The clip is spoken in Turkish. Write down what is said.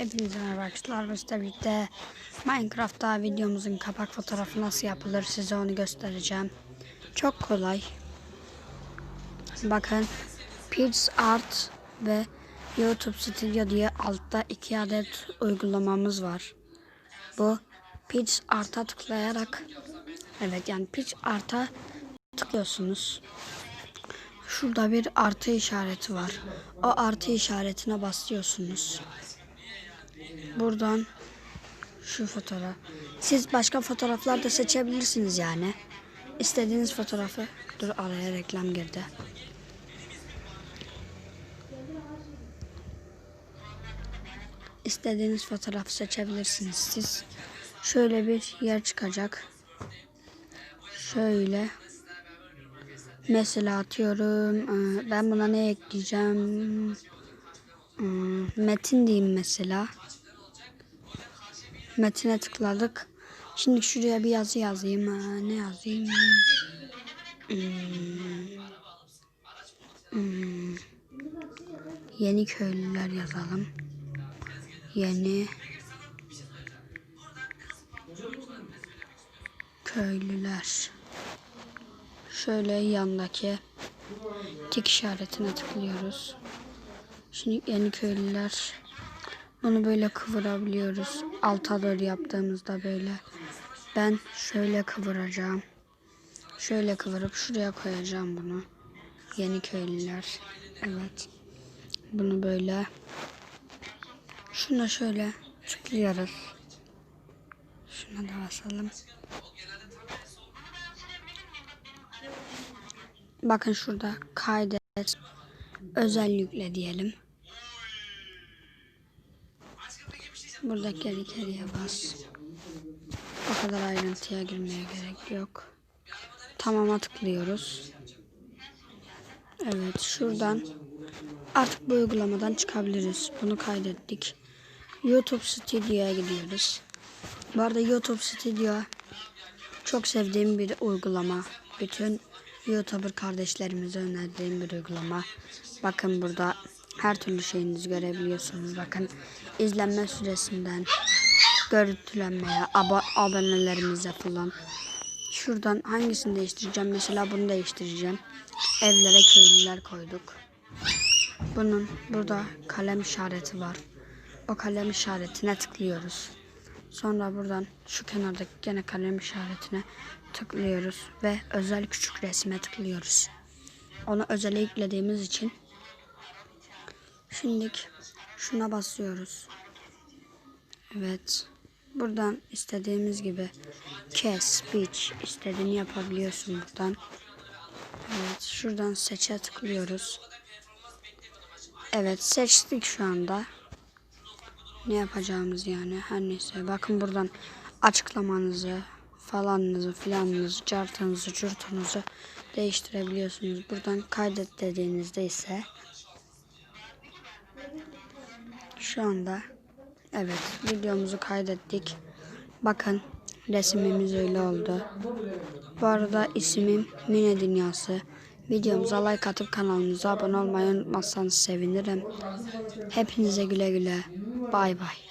Hepinize merhaba arkadaşlar. Biz birlikte Minecraft'ta videomuzun kapak fotoğrafı nasıl yapılır size onu göstereceğim. Çok kolay. Bakın Pics Art ve YouTube Studio diye altta iki adet uygulamamız var. Bu Pics Art'a tıklayarak evet yani Pics Art'a tıklıyorsunuz. Şurada bir artı işareti var. O artı işaretine basıyorsunuz. Buradan şu fotoğraf. Siz başka fotoğraflar da seçebilirsiniz yani. İstediğiniz fotoğrafı. Dur araya reklam girdi. İstediğiniz fotoğrafı seçebilirsiniz siz. Şöyle bir yer çıkacak. Şöyle. Mesela atıyorum. e, Ben buna ne ekleyeceğim? Hmm, Metin diyeyim mesela. Metine tıkladık. Şimdi şuraya bir yazı yazayım. Ne yazayım? Hmm. Hmm. Yeni köylüler yazalım. Yeni köylüler. Şöyle yandaki tik işaretine tıklıyoruz. Şimdi yeni köylüler. Bunu böyle kıvırabiliyoruz. Alta doğru yaptığımızda böyle. Ben şöyle kıvıracağım. Şöyle kıvırıp şuraya koyacağım bunu. Yeni köylüler. Evet. Bunu böyle. Şuna şöyle tıklıyoruz. Şuna da basalım. Bakın şurada kaydet. Özel yükle diyelim. Burada geri geriye bas. O kadar ayrıntıya girmeye gerek yok. Tamama tıklıyoruz. Evet şuradan artık bu uygulamadan çıkabiliriz. Bunu kaydettik. YouTube Studio'ya gidiyoruz. Bu arada YouTube Studio çok sevdiğim bir uygulama. Bütün YouTuber kardeşlerimize önerdiğim bir uygulama. Bakın burada her türlü şeyinizi görebiliyorsunuz. Bakın izlenme süresinden görüntülenmeye, abo abonelerimize falan. Şuradan hangisini değiştireceğim? Mesela bunu değiştireceğim. Evlere köylüler koyduk. Bunun burada kalem işareti var. O kalem işaretine tıklıyoruz. Sonra buradan şu kenardaki gene kalem işaretine tıklıyoruz ve özel küçük resme tıklıyoruz. Onu özele yüklediğimiz için Şimdi şuna basıyoruz. Evet. Buradan istediğimiz gibi kes, speech istediğini yapabiliyorsun buradan. Evet. Şuradan seçe tıklıyoruz. Evet seçtik şu anda. Ne yapacağımız yani her neyse. Bakın buradan açıklamanızı falanınızı filanınızı cartınızı curtunuzu değiştirebiliyorsunuz. Buradan kaydet dediğinizde ise şu anda evet videomuzu kaydettik. Bakın resimimiz öyle oldu. Bu arada ismim Mine Dünyası. Videomuza like atıp kanalımıza abone olmayı unutmazsanız sevinirim. Hepinize güle güle. Bay bay.